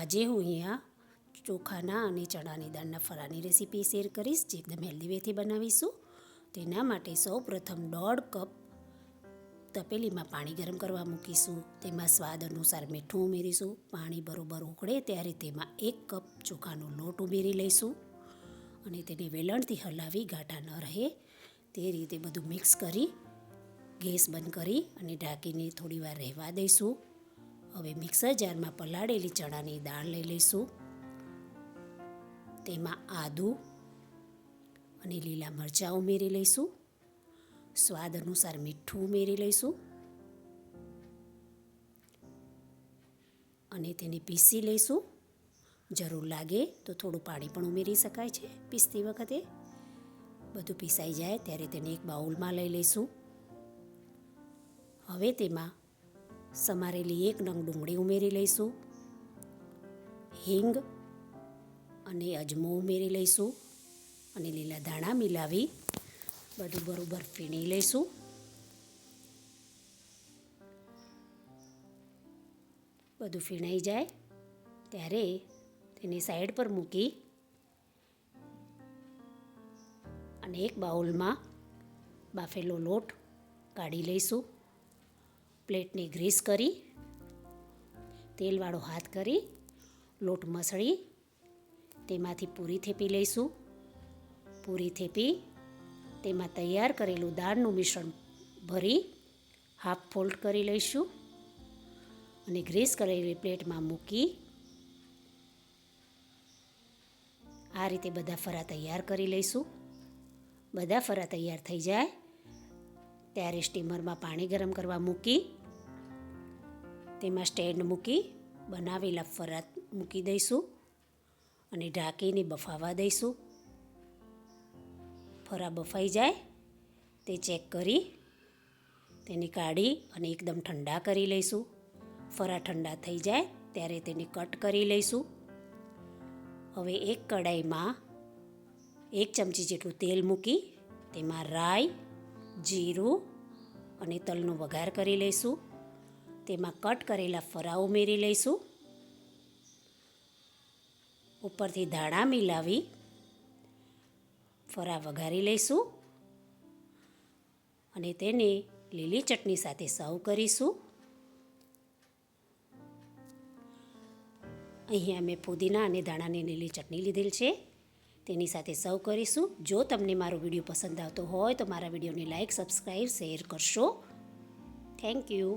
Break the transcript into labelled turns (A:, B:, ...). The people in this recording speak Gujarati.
A: આજે હું અહીંયા ચોખાના અને ચણાની દાળના ફરાની રેસીપી શેર કરીશ, જે એકદમ હેલ્ધી વેથી બનાવીશું. તેના માટે સૌ પ્રથમ દોઢ કપ તપેલીમાં પાણી ગરમ કરવા મૂકીશું. તેમાં સ્વાદ અનુસાર મીઠું ઉમેરીશું. પાણી બરોબર ઉકળે ત્યારે તેમાં એક કપ ચોખાનો લોટ ઉમેરી લઈશું અને તેને વેલણથી હલાવી ગાંઠા ન રહે તે રીતે બધું મિક્સ કરી, ગેસ બંધ કરી અને ઢાંકીને થોડી વાર રહેવા દઈશું. હવે મિક્સર જારમાં પલાળેલી ચણાની દાળ લઈ લઈશું. તેમાં આદું અને લીલા મરચાં ઉમેરી લઈશું. સ્વાદ અનુસાર મીઠું ઉમેરી લઈશું. અને તેને પીસી લઈશું. જરૂર લાગે તો થોડું પાણી પણ ઉમેરી શકાય છે પીસતી વખતે. બધું પીસાઈ જાય ત્યારે તેને એક બાઉલમાં લઈ લઈશું. હવે તેમાં સમારેલી એક નંગ ડુંગળી ઉમેરી લઈશું, હિંગ અને અજમો ઉમેરી લઈશું અને લીલા ધાણા મિલાવી બધું બરોબર ફીણી લઈશું. બધું ફીણાઈ જાય ત્યારે તેને સાઈડ પર મૂકી અને એક બાઉલમાં બાફેલો લોટ કાઢી લઈશું. પ્લેટને ગ્રીસ કરી, તેલવાળો હાથ કરી, લોટ મસળી, તેમાંથી પૂરી થેપી લઈશું. પૂરી થેપી, તેમાં તૈયાર કરેલું દાળનું મિશ્રણ ભરી હાફ ફોલ્ડ કરી લઈશું અને ગ્રીસ કરેલી પ્લેટમાં મૂકી આ રીતે બધા ફરા તૈયાર કરી લઈશું. બધા ફરા તૈયાર થઈ જાય. ત્યારે સ્ટીમરમાં પાણી ગરમ કરવા મૂકી, તેમાં સ્ટેન્ડ મૂકી, બનાવેલા ફરા મૂકી દઈશું અને ઢાંકીને બફાવા દઈશું. ફરા બફાઈ જાય, તે ચેક કરી, તેને કાઢી અને એકદમ ઠંડા કરી લઈશું. ફરા ઠંડા થઈ જાય, ત્યારે તેને કટ કરી લઈશું. હવે એક કડાઈમાં એક ચમચી જેટલું તેલ મૂકી, તેમાં રાઈ, જીરું અને તલનો વઘાર કરી લઈશું. તેમાં કટ કરેલા ફરા ઉમેરી લઈશું. ઉપરથી ધાણા મિલાવી ફરા વઘારી લઈશું. અને તેને લીલી ચટણી સાથે સર્વ કરીશું. અહીંયા મેં પુદીના અને ધાણાની લીલી ચટણી લીધેલ છે. તેની સાથે સર્વ કરીશું. જો તમને મારો વીડિયો પસંદ આવતો હોય તો મારા વિડીયોને લાઇક સબસ્ક્રાઈબ, શેર કરશો. Thank you